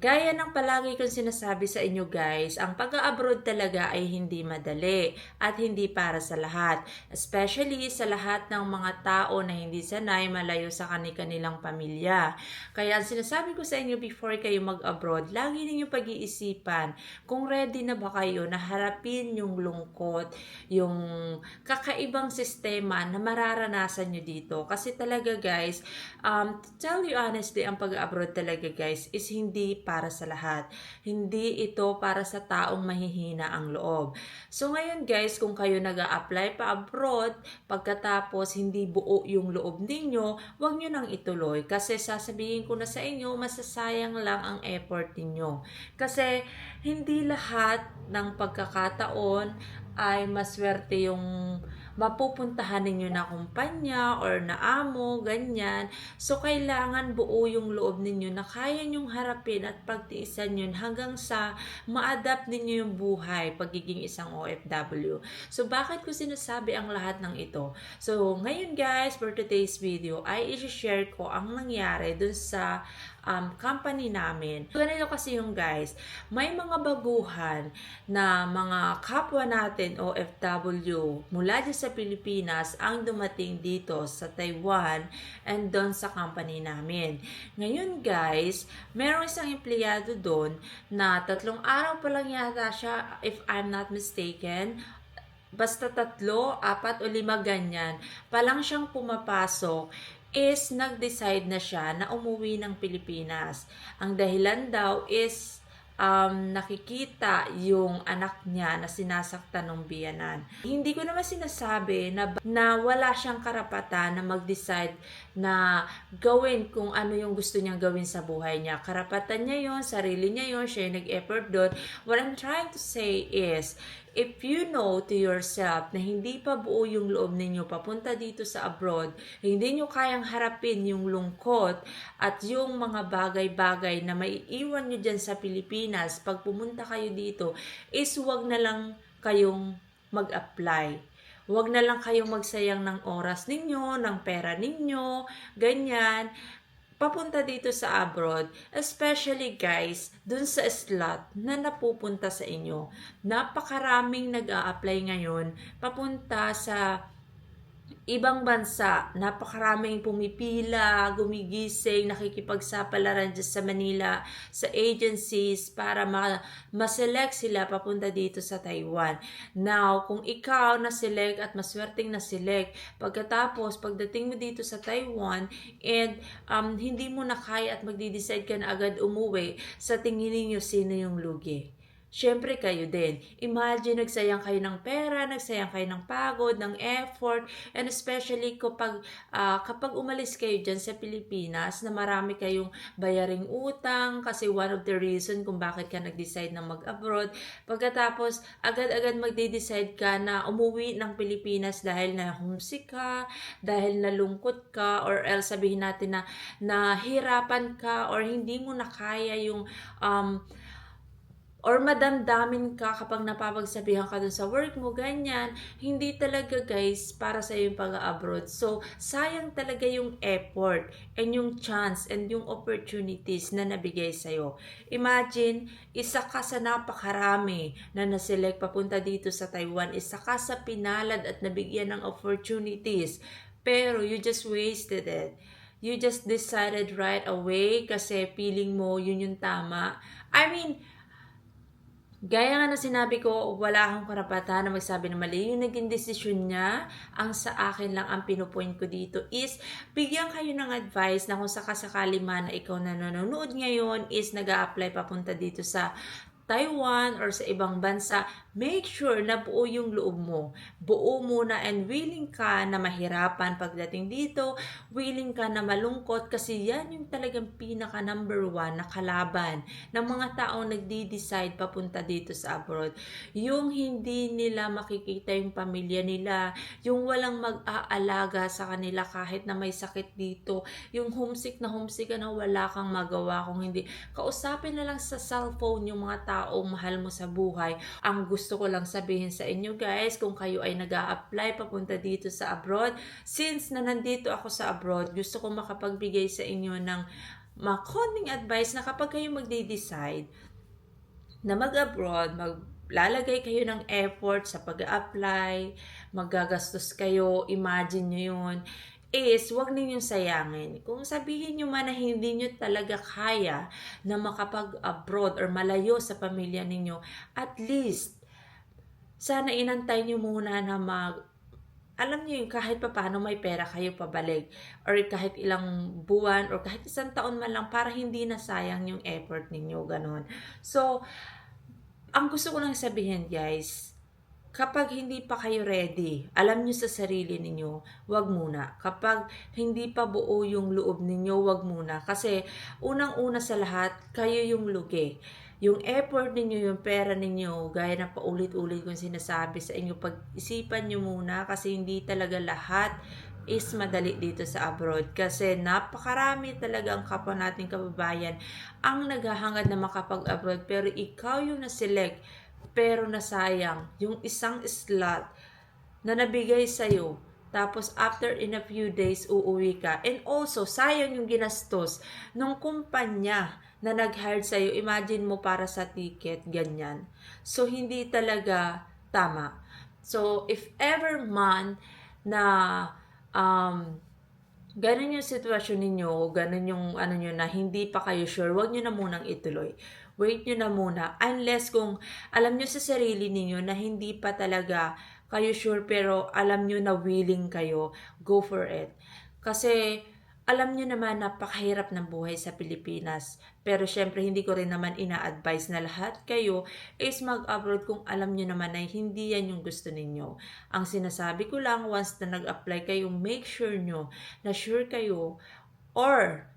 Gaya ng palagi kong sinasabi sa inyo guys, ang pag-abroad talaga ay hindi madali at hindi para sa lahat. Especially sa lahat ng mga tao na hindi sanay malayo sa kanilang pamilya. Kaya ang sinasabi ko sa inyo before kayo mag-abroad, lagi ninyo pag-iisipan kung ready na ba kayo na harapin yung lungkot, yung kakaibang sistema na mararanasan nyo dito. Kasi talaga guys, um, to tell you honestly, ang pag-abroad talaga guys is hindi para sa lahat. Hindi ito para sa taong mahihina ang loob. So ngayon guys, kung kayo nag apply pa abroad, pagkatapos hindi buo yung loob ninyo, huwag nyo nang ituloy. Kasi sasabihin ko na sa inyo, masasayang lang ang effort ninyo. Kasi hindi lahat ng pagkakataon ay maswerte yung mapupuntahan ninyo na kumpanya or na amo, ganyan. So, kailangan buo yung loob ninyo na kaya nyong harapin at pagtiisan yun hanggang sa ma-adapt ninyo yung buhay pagiging isang OFW. So, bakit ko sinasabi ang lahat ng ito? So, ngayon guys, for today's video, ay i-share ko ang nangyari dun sa um, company namin. Ganito kasi yung guys, may mga baguhan na mga kapwa natin OFW mula dyan sa Pilipinas ang dumating dito sa Taiwan and doon sa company namin. Ngayon guys, meron isang empleyado doon na tatlong araw pa lang yata siya if I'm not mistaken basta tatlo, apat o lima ganyan, palang siyang pumapasok is nag-decide na siya na umuwi ng Pilipinas. Ang dahilan daw is um, nakikita yung anak niya na sinasaktan ng biyanan. Hindi ko naman sinasabi na, na wala siyang karapatan na mag-decide na gawin kung ano yung gusto niyang gawin sa buhay niya. Karapatan niya yon sarili niya yon siya yung nag-effort doon. What I'm trying to say is, if you know to yourself na hindi pa buo yung loob ninyo papunta dito sa abroad, hindi nyo kayang harapin yung lungkot at yung mga bagay-bagay na maiiwan nyo dyan sa Pilipinas pag pumunta kayo dito, is wag na lang kayong mag-apply. Huwag na lang kayong magsayang ng oras ninyo, ng pera ninyo, ganyan papunta dito sa abroad, especially guys, dun sa slot na napupunta sa inyo. Napakaraming nag apply ngayon papunta sa ibang bansa, napakaraming pumipila, gumigising, nakikipagsapalaran dyan sa Manila, sa agencies para ma- ma-select sila papunta dito sa Taiwan. Now, kung ikaw na-select at maswerteng na-select, pagkatapos, pagdating mo dito sa Taiwan, and um, hindi mo na kaya at magdi-decide ka na agad umuwi, sa tingin ninyo sino yung lugi? Siyempre kayo din. Imagine nagsayang kayo ng pera, nagsayang kayo ng pagod, ng effort, and especially kapag, uh, kapag umalis kayo dyan sa Pilipinas na marami kayong bayaring utang kasi one of the reason kung bakit ka nag-decide na mag-abroad. Pagkatapos, agad-agad magde-decide ka na umuwi ng Pilipinas dahil na homesick ka, dahil nalungkot ka, or else sabihin natin na nahirapan ka, or hindi mo na kaya yung um, or madamdamin ka kapag napapagsabihan ka dun sa work mo, ganyan. Hindi talaga guys para sa yung pag-abroad. So, sayang talaga yung effort and yung chance and yung opportunities na nabigay sa'yo. Imagine, isa ka sa napakarami na naselect papunta dito sa Taiwan. Isa ka sa pinalad at nabigyan ng opportunities. Pero you just wasted it. You just decided right away kasi feeling mo yun yung tama. I mean, Gaya nga na sinabi ko, wala akong karapatan na magsabi na mali. Yung naging desisyon niya, ang sa akin lang ang pinupoint ko dito is, bigyan kayo ng advice na kung sakasakali man na ikaw na nanonood ngayon is nag apply papunta dito sa Taiwan or sa ibang bansa, make sure na buo yung loob mo. Buo muna and willing ka na mahirapan pagdating dito, willing ka na malungkot kasi yan yung talagang pinaka number one na kalaban ng mga taong nagdi-decide papunta dito sa abroad. Yung hindi nila makikita yung pamilya nila, yung walang mag-aalaga sa kanila kahit na may sakit dito, yung homesick na homesick ka na wala kang magawa kung hindi. Kausapin na lang sa cellphone yung mga tao taong mahal mo sa buhay. Ang gusto ko lang sabihin sa inyo guys, kung kayo ay nag apply papunta dito sa abroad, since na nandito ako sa abroad, gusto ko makapagbigay sa inyo ng makonting advice na kapag kayo magde-decide na mag-abroad, maglalagay kayo ng effort sa pag apply magagastos kayo, imagine nyo yun, is wag ninyong sayangin. Kung sabihin nyo man na hindi nyo talaga kaya na makapag-abroad or malayo sa pamilya ninyo, at least, sana inantay nyo muna na mag alam niyo yung kahit pa paano may pera kayo pabalik or kahit ilang buwan or kahit isang taon man lang para hindi na sayang yung effort ninyo ganon. So, ang gusto ko lang sabihin guys, kapag hindi pa kayo ready, alam nyo sa sarili ninyo, wag muna. Kapag hindi pa buo yung loob ninyo, wag muna. Kasi unang-una sa lahat, kayo yung lugi yung effort ninyo, yung pera ninyo, gaya na paulit-ulit kong sinasabi sa inyo, pag-isipan nyo muna kasi hindi talaga lahat is madali dito sa abroad kasi napakarami talaga ang kapwa nating kababayan ang naghahangad na makapag-abroad pero ikaw yung na-select pero nasayang yung isang slot na nabigay sa'yo tapos after in a few days uuwi ka and also sayang yung ginastos ng kumpanya na nag-hire sa'yo, imagine mo para sa ticket, ganyan. So, hindi talaga tama. So, if ever man na um, ganun yung sitwasyon ninyo, ganun yung ano nyo na hindi pa kayo sure, wag nyo na munang ituloy. Wait nyo na muna. Unless kung alam nyo sa sarili ninyo na hindi pa talaga kayo sure pero alam nyo na willing kayo, go for it. Kasi alam niyo naman napakahirap ng buhay sa Pilipinas. Pero syempre hindi ko rin naman ina-advise na lahat kayo is mag-abroad kung alam niyo naman na hindi yan yung gusto ninyo. Ang sinasabi ko lang once na nag-apply kayo, make sure nyo na sure kayo or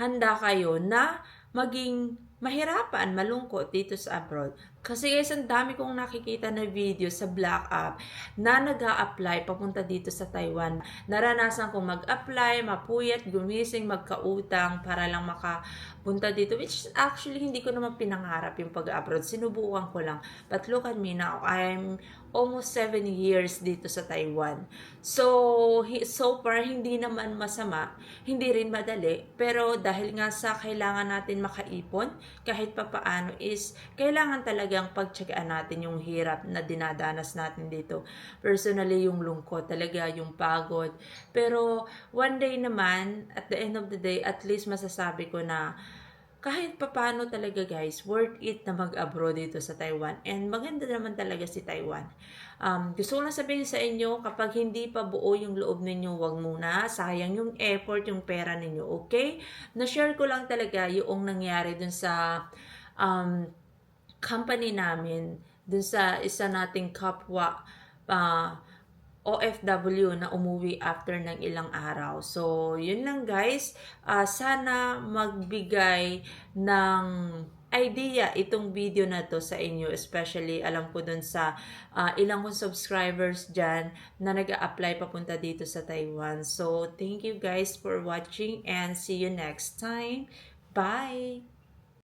handa kayo na maging mahirapan, malungkot dito sa abroad. Kasi guys, ang dami kong nakikita na video sa Black App na nag apply papunta dito sa Taiwan. Naranasan kong mag-apply, mapuyat, gumising, magkautang para lang makapunta dito. Which actually, hindi ko naman pinangarap yung pag-abroad. Sinubukan ko lang. But look at me now. I'm almost 7 years dito sa Taiwan. So, so far, hindi naman masama. Hindi rin madali. Pero dahil nga sa kailangan natin makaipon, kahit papaano is, kailangan talagang pagtsagaan natin yung hirap na dinadanas natin dito. Personally, yung lungkot, talaga yung pagod. Pero, one day naman, at the end of the day, at least masasabi ko na, kahit papano talaga guys, worth it na mag-abroad dito sa Taiwan. And maganda naman talaga si Taiwan. Um, gusto ko lang sabihin sa inyo, kapag hindi pa buo yung loob ninyo, wag muna. Sayang yung effort, yung pera ninyo, okay? Na-share ko lang talaga yung nangyari dun sa um, company namin, dun sa isa nating kapwa, uh, OFW na umuwi after ng ilang araw. So, yun lang guys. Uh, sana magbigay ng idea itong video na to sa inyo. Especially, alam ko dun sa uh, ilang kong subscribers dyan na nag apply papunta dito sa Taiwan. So, thank you guys for watching and see you next time. Bye!